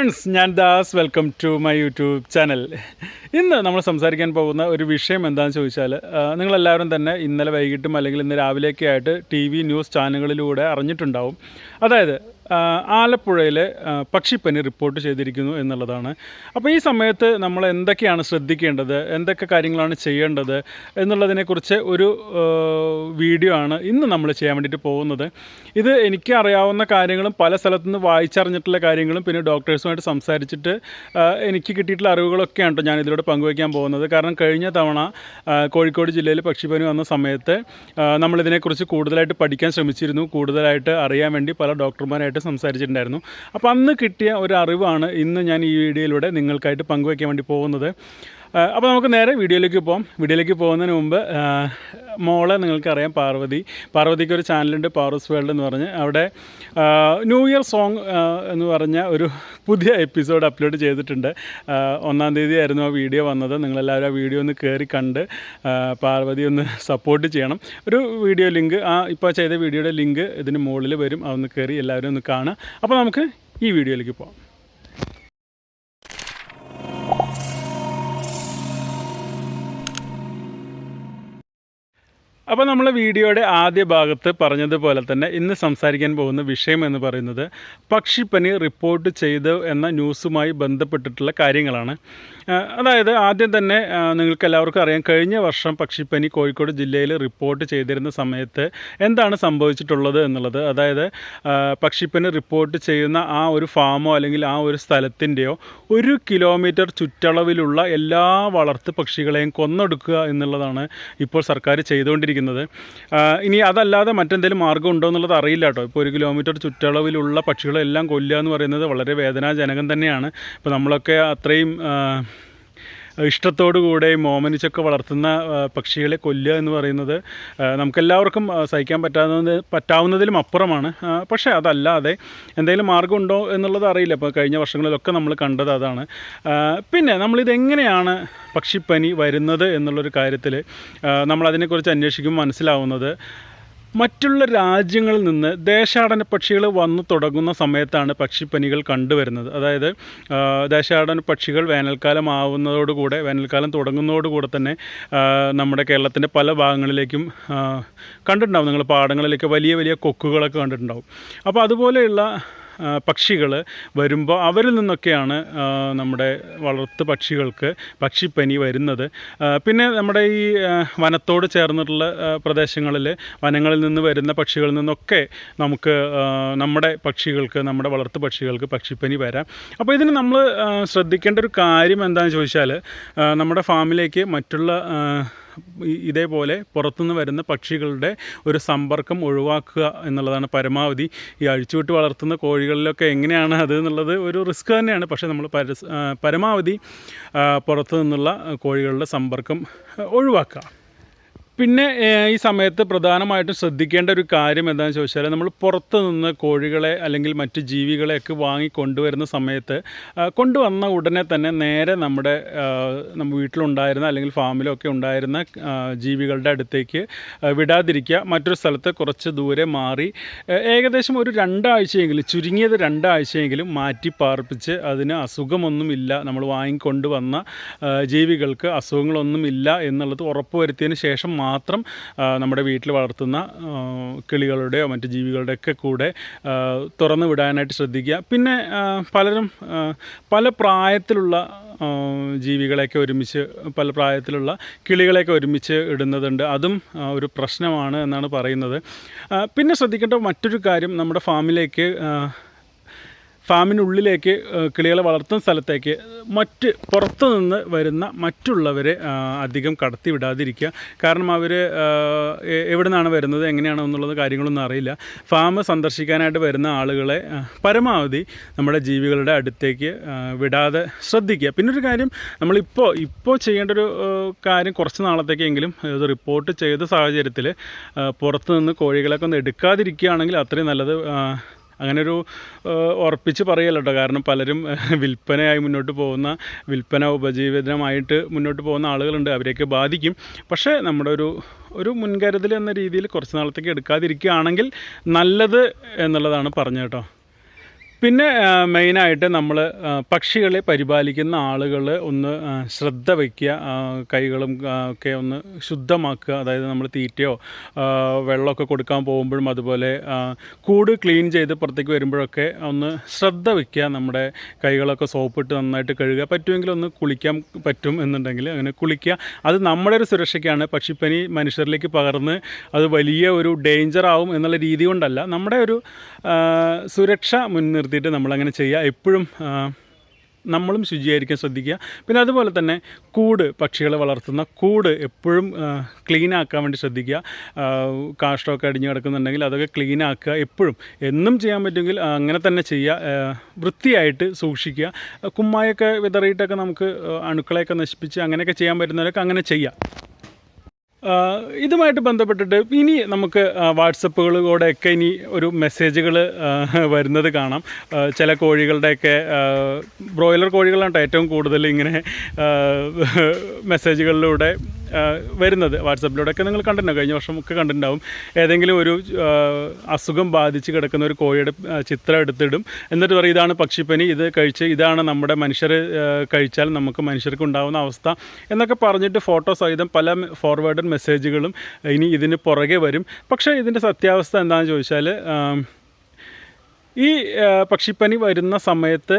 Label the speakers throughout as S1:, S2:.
S1: Friends ഞാൻ Das. Welcome to my YouTube channel. ഇന്ന് നമ്മൾ സംസാരിക്കാൻ പോകുന്ന ഒരു വിഷയം എന്താണെന്ന് ചോദിച്ചാൽ നിങ്ങളെല്ലാവരും തന്നെ ഇന്നലെ വൈകിട്ടും അല്ലെങ്കിൽ ഇന്ന് രാവിലെയൊക്കെ ആയിട്ട് ടി വി ന്യൂസ് ചാനലുകളിലൂടെ അറിഞ്ഞിട്ടുണ്ടാവും. അതായത് ആലപ്പുഴയിൽ ആ, പക്ഷിപ്പനി റിപ്പോർട്ട് ചെയ്തിരിക്കുന്നു എന്നുള്ളതാണ്. അപ്പോൾ ഈ സമയത്ത് നമ്മൾ എന്തൊക്കെയാണ് ശ്രദ്ധിക്കേണ്ടത്? എന്തൊക്കെ കാര്യങ്ങളാണ് ചെയ്യേണ്ടത്? എന്നുള്ളതിനെക്കുറിച്ച് ഒരു വീഡിയോ ആണ് ഇന്ന് നമ്മൾ ചെയ്യാൻ വേണ്ടിയിട്ട് പോകുന്നത്. ഇത് എനിക്ക് അറിയാവുന്ന കാര്യങ്ങളും പല സ്ഥലത്തുനിന്ന് വായിച്ചറിഞ്ഞിട്ടുള്ള കാര്യങ്ങളും പിന്നെ ഡോക്ടേഴ്സുമായിട്ട് സംസാരിച്ചിട്ട് എനിക്ക് കിട്ടിയിട്ടുള്ള അറിവുകളൊക്കെയാണ് കേട്ടോ ഞാൻ ഇതിലൂടെ പങ്കുവയ്ക്കാൻ പോകുന്നത്. കാരണം കഴിഞ്ഞ തവണ കോഴിക്കോട് ജില്ലയിൽ പക്ഷിപ്പനി വന്ന സമയത്ത് നമ്മളിതിനെക്കുറിച്ച് കൂടുതലായിട്ട് പഠിക്കാൻ ശ്രമിച്ചിരുന്നു. കൂടുതലായിട്ട് അറിയാൻ വേണ്ടി പല ഡോക്ടർമാരായിട്ട് സംസാരിച്ചിട്ടുണ്ടായിരുന്നു. അപ്പോൾ അന്ന് കിട്ടിയ ഒരു അറിവാണ് ഇന്ന് ഞാൻ ഈ വീഡിയോയിലൂടെ നിങ്ങൾക്കായിട്ട് പങ്കുവയ്ക്കാൻ വേണ്ടി പോകുന്നത്. അപ്പോൾ നമുക്ക് നേരെ വീഡിയോയിലേക്ക് പോകാം വീഡിയോയിലേക്ക് പോകുന്നതിന് മുമ്പ് മോളെ നിങ്ങൾക്കറിയാം പാർവതി. പാർവതിക്ക് ഒരു ചാനലുണ്ട് പാർവസ് വേൾഡ് എന്ന് പറഞ്ഞ്. അവിടെ ന്യൂ ഇയർ സോങ് എന്ന് പറഞ്ഞ ഒരു പുതിയ എപ്പിസോഡ് അപ്ലോഡ് ചെയ്തിട്ടുണ്ട്. ഒന്നാം തീയതി ആയിരുന്നു ആ വീഡിയോ വന്നത്. നിങ്ങളെല്ലാവരും ആ വീഡിയോ ഒന്ന് കയറി കണ്ട് പാർവതി ഒന്ന് സപ്പോർട്ട് ചെയ്യണം. ഒരു വീഡിയോ ലിങ്ക് ആ ഇപ്പോൾ ചെയ്ത വീഡിയോയുടെ ലിങ്ക് ഇതിന് മുകളിൽ വരും. അതൊന്ന് കയറി എല്ലാവരും ഒന്ന് കാണുക. അപ്പോൾ നമുക്ക് ഈ വീഡിയോയിലേക്ക് പോകാം അപ്പോൾ നമ്മൾ വീഡിയോയുടെ ആദ്യ ഭാഗത്ത് പറഞ്ഞതുപോലെ തന്നെ ഇന്ന് സംസാരിക്കാൻ പോകുന്ന വിഷയം എന്ന് പറയുന്നത് പക്ഷിപ്പനി റിപ്പോർട്ട് ചെയ്തു എന്ന ന്യൂസുമായി ബന്ധപ്പെട്ടിട്ടുള്ള കാര്യങ്ങളാണ്. അതായത് ആദ്യം തന്നെ നിങ്ങൾക്ക് എല്ലാവർക്കും അറിയാം കഴിഞ്ഞ വർഷം പക്ഷിപ്പനി കോഴിക്കോട് ജില്ലയിൽ റിപ്പോർട്ട് ചെയ്തിരുന്ന സമയത്ത് എന്താണ് സംഭവിച്ചിട്ടുള്ളത് എന്നുള്ളത്. അതായത് പക്ഷിപ്പനി റിപ്പോർട്ട് ചെയ്യുന്ന ആ ഒരു ഫാമോ അല്ലെങ്കിൽ ആ ഒരു സ്ഥലത്തിന്റെയോ ഒരു കിലോമീറ്റർ ചുറ്റളവിലുള്ള എല്ലാ വളർത്തു പക്ഷികളെയും കൊന്നൊടുക്കുക എന്നുള്ളതാണ് ഇപ്പോൾ സർക്കാർ ചെയ്തുകൊണ്ടിരിക്കുന്നത്. ആ, ഇനി അതല്ലാതെ മറ്റെന്തെങ്കിലും മാർഗം ഉണ്ടോ എന്നുള്ളത് അറിയില്ല കേട്ടോ. ഇപ്പോൾ ഒരു കിലോമീറ്റർ ചുറ്റളവിലുള്ള പക്ഷികളെല്ലാം കൊല്ലുക എന്ന് പറയുന്നത് വളരെ വേദനാജനകം തന്നെയാണ്. ഇപ്പോൾ നമ്മളൊക്കെ അത്രയും ആ, ഇഷ്ടത്തോടു കൂടെ മോമനിച്ചൊക്കെ വളർത്തുന്ന പക്ഷികളെ കൊല്ലുക എന്ന് പറയുന്നത് നമുക്കെല്ലാവർക്കും സഹിക്കാൻ പറ്റാവുന്ന പറ്റാവുന്നതിലും അപ്പുറമാണ്. പക്ഷേ അതല്ലാതെ എന്തെങ്കിലും മാർഗമുണ്ടോ എന്നുള്ളത് അറിയില്ല. ഇപ്പോൾ കഴിഞ്ഞ വർഷങ്ങളിലൊക്കെ നമ്മൾ കണ്ടത് അതാണ്. പിന്നെ നമ്മളിതെങ്ങനെയാണ് പക്ഷിപ്പനി വരുന്നത് എന്നുള്ളൊരു കാര്യത്തിൽ നമ്മളതിനെക്കുറിച്ച് അന്വേഷിക്കുമ്പോൾ മനസ്സിലാവുന്നത്. മറ്റുള്ള രാജ്യങ്ങളിൽ നിന്ന് ദേശാടന പക്ഷികൾ വന്നു തുടങ്ങുന്ന സമയത്താണ് പക്ഷിപ്പനികൾ കണ്ടുവരുന്നത്. അതായത് ദേശാടന പക്ഷികൾ വേനൽക്കാലം ആവുന്നതോടുകൂടെ വേനൽക്കാലം തുടങ്ങുന്നതോടുകൂടെ തന്നെ നമ്മുടെ കേരളത്തിന്റെ പല ഭാഗങ്ങളിലേക്കും കണ്ടിട്ടുണ്ടാവും. നിങ്ങൾ പാടങ്ങളിലേക്ക് വലിയ വലിയ കൊക്കുകളൊക്കെ കണ്ടിട്ടുണ്ടാവും. അപ്പോൾ അതുപോലെയുള്ള പക്ഷികൾ വരുമ്പോൾ അവരിൽ നിന്നൊക്കെയാണ് നമ്മുടെ വളർത്തു പക്ഷികൾക്ക് പക്ഷിപ്പനി വരുന്നത്. പിന്നെ നമ്മുടെ ഈ വനത്തോട് ചേർന്നിട്ടുള്ള പ്രദേശങ്ങളിൽ വനങ്ങളിൽ നിന്ന് വരുന്ന പക്ഷികളിൽ നിന്നൊക്കെ നമുക്ക് നമ്മുടെ പക്ഷികൾക്ക് നമ്മുടെ വളർത്തു പക്ഷികൾക്ക് പക്ഷിപ്പനി വരാം. അപ്പോൾ ഇതിന് നമ്മൾ ശ്രദ്ധിക്കേണ്ട ഒരു കാര്യം എന്താണെന്ന് ചോദിച്ചാൽ നമ്മുടെ ഫാമിലേക്ക് മറ്റുള്ള ഇതേപോലെ പുറത്തുനിന്ന് വരുന്ന പക്ഷികളുടെ ഒരു സമ്പർക്കം ഒഴിവാക്കുക എന്നുള്ളതാണ് പരമാവധി ഈ അഴിച്ചുവിട്ട് വളർത്തുന്ന കോഴികളിലൊക്കെ എങ്ങനെയാണ് അത് എന്നുള്ളത് ഒരു റിസ്ക് തന്നെയാണ്. പക്ഷേ നമ്മൾ പരമാവധി പുറത്തു നിന്നുള്ള കോഴികളുടെ സമ്പർക്കം ഒഴിവാക്കുക. പിന്നെ ഈ സമയത്ത് പ്രധാനമായിട്ടും ശ്രദ്ധിക്കേണ്ട ഒരു കാര്യം എന്താണെന്ന് ചോദിച്ചാൽ നമ്മൾ പുറത്ത് നിന്ന് കോഴികളെ അല്ലെങ്കിൽ മറ്റ് ജീവികളെയൊക്കെ വാങ്ങി കൊണ്ടുവരുന്ന സമയത്ത് കൊണ്ടുവന്ന ഉടനെ തന്നെ നേരെ നമ്മുടെ നമ്മൾ വീട്ടിലുണ്ടായിരുന്ന അല്ലെങ്കിൽ ഫാമിലൊക്കെ ഉണ്ടായിരുന്ന ജീവികളുടെ അടുത്തേക്ക് വിടാതിരിക്കുക. മറ്റൊരു സ്ഥലത്ത് കുറച്ച് ദൂരെ മാറി ഏകദേശം ഒരു രണ്ടാഴ്ചയെങ്കിലും ചുരുങ്ങിയത് രണ്ടാഴ്ചയെങ്കിലും മാറ്റി പാർപ്പിച്ച് അതിന് അസുഖമൊന്നുമില്ല. നമ്മൾ വാങ്ങിക്കൊണ്ടുവന്ന ജീവികൾക്ക് അസുഖങ്ങളൊന്നുമില്ല എന്നുള്ളത് ഉറപ്പുവരുത്തിയതിന് ശേഷം മാത്രം നമ്മുടെ വീട്ടിൽ വളർത്തുന്ന കിളികളുടെയോ മറ്റ് ജീവികളുടെയൊക്കെ കൂടെ ആ, തുറന്നു വിടാനായിട്ട് ശ്രദ്ധിക്കുക. പിന്നെ പലരും പല പ്രായത്തിലുള്ള ജീവികളെയൊക്കെ ഒരുമിച്ച് പല പ്രായത്തിലുള്ള കിളികളെയൊക്കെ ഒരുമിച്ച് ഇടുന്നതുണ്ട്. അതും ഒരു പ്രശ്നമാണ് എന്നാണ് പറയുന്നത്. പിന്നെ ശ്രദ്ധിക്കേണ്ട മറ്റൊരു കാര്യം നമ്മുടെ ഫാമിലേക്ക് ഫാമിനുള്ളിലേക്ക് കിളികളെ വളർത്തുന്ന സ്ഥലത്തേക്ക് മറ്റ് പുറത്തു നിന്ന് വരുന്ന മറ്റുള്ളവരെ അധികം കടത്തി വിടാതിരിക്കുക കാരണം അവർ എവിടെ നിന്നാണ് വരുന്നത് എങ്ങനെയാണ് എന്നുള്ളത് കാര്യങ്ങളൊന്നും അറിയില്ല. ഫാം സന്ദർശിക്കാനായിട്ട് വരുന്ന ആളുകളെ പരമാവധി നമ്മുടെ ജീവികളുടെ അടുത്തേക്ക് വിടാതെ ശ്രദ്ധിക്കുക. പിന്നെ ഒരു കാര്യം നമ്മളിപ്പോൾ ഇപ്പോൾ ചെയ്യേണ്ട ഒരു കാര്യം കുറച്ച് നാളത്തേക്കെങ്കിലും ഇത് റിപ്പോർട്ട് ചെയ്ത സാഹചര്യത്തിൽ പുറത്തുനിന്ന് കോഴികളൊക്കെ ഒന്ന് എടുക്കാതിരിക്കുകയാണെങ്കിൽ അത്രയും നല്ലത് അങ്ങനെ ഒരു ഉറപ്പിച്ച് പറയല്ല കാരണം പലരും വിൽപ്പനയായി മുന്നോട്ട് പോകുന്ന വിൽപ്പന ഉപജീവിതമായിട്ട് മുന്നോട്ട് പോകുന്ന ആളുകളുണ്ട്. അവരെയൊക്കെ ബാധിക്കും. പക്ഷേ നമ്മുടെ ഒരു ഒരു മുൻകരുതൽ എന്ന രീതിയിൽ കുറച്ച് നാളത്തേക്ക് എടുക്കാതിരിക്കുകയാണെങ്കിൽ നല്ലത് എന്നുള്ളതാണ് പറഞ്ഞത് കേട്ടോ. പിന്നെ മെയിനായിട്ട് നമ്മൾ പക്ഷികളെ പരിപാലിക്കുന്ന ആളുകൾ ഒന്ന് ശ്രദ്ധ വയ്ക്കുക കൈകളും ഒക്കെ ഒന്ന് ശുദ്ധമാക്കുക. അതായത് നമ്മൾ തീറ്റയോ വെള്ളമൊക്കെ കൊടുക്കാൻ പോകുമ്പോഴും അതുപോലെ കൂട് ക്ലീൻ ചെയ്ത് പുറത്തേക്ക് വരുമ്പോഴൊക്കെ ഒന്ന് ശ്രദ്ധ വയ്ക്കുക നമ്മുടെ കൈകളൊക്കെ സോപ്പിട്ട് നന്നായിട്ട് കഴുകുക. പറ്റുമെങ്കിൽ ഒന്ന് കുളിക്കാൻ പറ്റും എന്നുണ്ടെങ്കിൽ അങ്ങനെ കുളിക്കുക. അത് നമ്മുടെ ഒരു സുരക്ഷയ്ക്കാണ്. പക്ഷിപ്പനി മനുഷ്യരിലേക്ക് പകർന്ന് അത് വലിയ ഒരു ഡേഞ്ചർ ആവും എന്നുള്ള രീതി കൊണ്ടല്ല. നമ്മുടെ ഒരു സുരക്ഷ സുരക്ഷ മുൻനിർത്തിയിട്ട് നമ്മളങ്ങനെ ചെയ്യുക എപ്പോഴും നമ്മളും ശുചിയായിരിക്കാൻ ശ്രദ്ധിക്കുക. പിന്നെ അതുപോലെ തന്നെ കൂട് പക്ഷികളെ വളർത്തുന്ന കൂട് എപ്പോഴും ക്ലീൻ ആക്കാൻ വേണ്ടി ശ്രദ്ധിക്കുക. കാഷ്ടമൊക്കെ അടിഞ്ഞു കിടക്കുന്നുണ്ടെങ്കിൽ അതൊക്കെ ക്ലീൻ ആക്കുക എപ്പോഴും. എന്നും ചെയ്യാൻ പറ്റുമെങ്കിൽ അങ്ങനെ തന്നെ ചെയ്യുക. വൃത്തിയായിട്ട് സൂക്ഷിക്കുക. കുമ്മായൊക്കെ വിതറിയിട്ടൊക്കെ നമുക്ക് അണുക്കളെയൊക്കെ നശിപ്പിച്ച് അങ്ങനെയൊക്കെ ചെയ്യാൻ പറ്റുന്നവരൊക്കെ അങ്ങനെ ചെയ്യാം ആ, ഇതുമായിട്ട് ബന്ധപ്പെട്ടിട്ട് ഇനി നമുക്ക് വാട്സപ്പുകളിലൂടെയൊക്കെ ഇനി ഒരു മെസ്സേജുകൾ വരുന്നത് കാണാം. ചില കോഴികളുടെയൊക്കെ ബ്രോയിലർ കോഴികളാണ് ഏറ്റവും കൂടുതൽ ഇങ്ങനെ മെസ്സേജുകളിലൂടെ വരുന്നത് വാട്സപ്പിലൂടെയൊക്കെ നിങ്ങൾ കണ്ടിട്ടുണ്ടാവും കഴിഞ്ഞ വർഷം ഒക്കെ കണ്ടിട്ടുണ്ടാവും. ഏതെങ്കിലും ഒരു അസുഖം ബാധിച്ച് കിടക്കുന്ന ഒരു കോഴിയുടെ ചിത്രം എടുത്തിടും. എന്നിട്ട് പറയും ഇതാണ് പക്ഷിപ്പനി ഇത് കഴിച്ച് ഇതാണ് നമ്മുടെ മനുഷ്യർ കഴിച്ചാൽ നമുക്ക് മനുഷ്യർക്ക് ഉണ്ടാകുന്ന അവസ്ഥ എന്നൊക്കെ പറഞ്ഞിട്ട് ഫോട്ടോ സഹിതം പല ഫോർവേഡ് മെസ്സേജുകളും ഇനി ഇതിന് പുറകെ വരും. പക്ഷേ ഇതിന്റെ സത്യാവസ്ഥ എന്താണെന്ന് ചോദിച്ചാൽ ഈ പക്ഷിപ്പനി വരുന്ന സമയത്ത്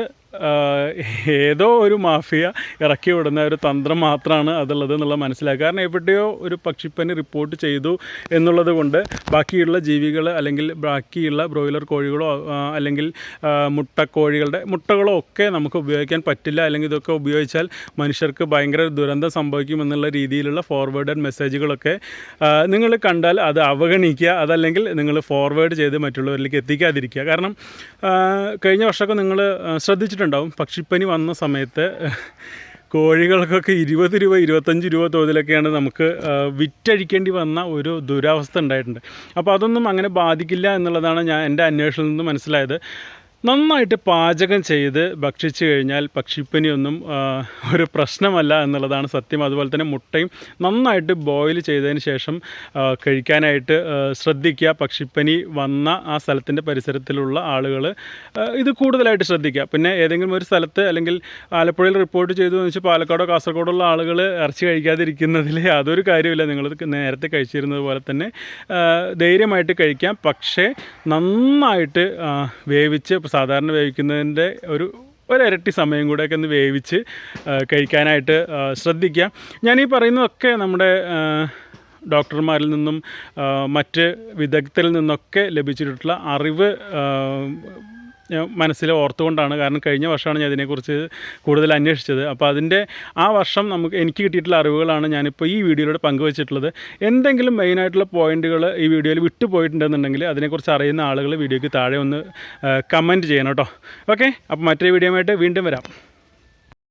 S1: ഏതോ ഒരു മാഫിയ ഇറക്കി വിടുന്ന ഒരു തന്ത്രം മാത്രമാണ് അതുള്ളത് എന്നുള്ളത് മനസ്സിലാക്കുക. കാരണം എവിടെയോ ഒരു പക്ഷിപ്പനി റിപ്പോർട്ട് ചെയ്തു എന്നുള്ളത് കൊണ്ട് ബാക്കിയുള്ള ജീവികൾ അല്ലെങ്കിൽ ബാക്കിയുള്ള ബ്രോയിലർ കോഴികളോ അല്ലെങ്കിൽ മുട്ടക്കോഴികളുടെ മുട്ടകളോ ഒക്കെ നമുക്ക് ഉപയോഗിക്കാൻ പറ്റില്ല. അല്ലെങ്കിൽ ഇതൊക്കെ ഉപയോഗിച്ചാൽ മനുഷ്യർക്ക് ഭയങ്കര ദുരന്തം സംഭവിക്കുമെന്നുള്ള രീതിയിലുള്ള ഫോർവേഡ് മെസ്സേജുകളൊക്കെ നിങ്ങൾ കണ്ടാൽ അത് അവഗണിക്കുക. അതല്ലെങ്കിൽ നിങ്ങൾ ഫോർവേഡ് ചെയ്ത് മറ്റുള്ളവരിലേക്ക് എത്തിക്കാതിരിക്കുക. കാരണം കഴിഞ്ഞ വർഷമൊക്കെ നിങ്ങൾ ശ്രദ്ധിച്ചിട്ടുണ്ടാവും പക്ഷിപ്പനി വന്ന സമയത്ത് കോഴികൾക്കൊക്കെ ഇരുപത് രൂപ ഇരുപത്തഞ്ച് രൂപ തോതിലൊക്കെയാണ് നമുക്ക് വിറ്റഴിക്കേണ്ടി വന്ന ഒരു ദുരവസ്ഥ ഉണ്ടായിട്ടുണ്ട്. അപ്പോൾ അതൊന്നും അങ്ങനെ ബാധിക്കില്ല എന്നുള്ളതാണ് ഞാൻ എന്റെ അന്വേഷണത്തിൽ നിന്ന് മനസ്സിലായത്. നന്നായിട്ട് പാചകം ചെയ്ത് ഭക്ഷിച്ചു കഴിഞ്ഞാൽ പക്ഷിപ്പനിയൊന്നും ഒരു പ്രശ്നമല്ല എന്നുള്ളതാണ് സത്യം. അതുപോലെ തന്നെ മുട്ടയും നന്നായിട്ട് ബോയിൽ ചെയ്തതിന് ശേഷം കഴിക്കാനായിട്ട് ശ്രദ്ധിക്കുക. പക്ഷിപ്പനി വന്ന ആ സ്ഥലത്തിന്റെ പരിസരത്തിലുള്ള ആളുകൾ ഇത് കൂടുതലായിട്ട് ശ്രദ്ധിക്കുക. പിന്നെ ഏതെങ്കിലും ഒരു സ്ഥലത്ത് അല്ലെങ്കിൽ ആലപ്പുഴയിൽ റിപ്പോർട്ട് ചെയ്തു എന്ന് വെച്ചാൽ പാലക്കാടോ കാസർഗോഡോ ഉള്ള ആളുകൾ ഇറച്ചി കഴിക്കാതിരിക്കുന്നതിൽ യാതൊരു കാര്യമില്ല നിങ്ങൾ നേരത്തെ കഴിച്ചിരുന്നത് പോലെ തന്നെ ധൈര്യമായിട്ട് കഴിക്കാം. പക്ഷേ നന്നായിട്ട് വേവിച്ച് സാധാരണ വേവിക്കുന്നതിന്റെ ഒരു ഒരിരട്ടി സമയം കൂടെയൊക്കെ ഒന്ന് വേവിച്ച് കഴിക്കാനായിട്ട് ശ്രദ്ധിക്കാം ഈ പറയുന്നതൊക്കെ നമ്മുടെ ഡോക്ടർമാരിൽ നിന്നും മറ്റ് വിദഗ്ധരിൽ നിന്നൊക്കെ ലഭിച്ചിട്ടുള്ള അറിവ് മനസ്സിൽ ഓർത്തുകൊണ്ടാണ്. കാരണം കഴിഞ്ഞ വർഷമാണ് ഞാൻ ഇതിനെക്കുറിച്ച് കൂടുതൽ അന്വേഷിച്ചത്. അപ്പോൾ അതിന്റെ ആ വർഷം നമുക്ക് എനിക്ക് കിട്ടിയിട്ടുള്ള അറിവുകളാണ് ഞാനിപ്പോൾ ഈ വീഡിയോയിലൂടെ പങ്കുവച്ചിട്ടുള്ളത്. എന്തെങ്കിലും മെയിനായിട്ടുള്ള പോയിന്റുകൾ ഈ വീഡിയോയിൽ വിട്ടുപോയിട്ടുണ്ടെന്നുണ്ടെങ്കിൽ അതിനെക്കുറിച്ച് അറിയുന്ന ആളുകൾ വീഡിയോയ്ക്ക് താഴെ ഒന്ന് കമന്റ് ചെയ്യണം കേട്ടോ. ഓക്കെ അപ്പോൾ മറ്റൊരു വീഡിയോ വീണ്ടും വരാം.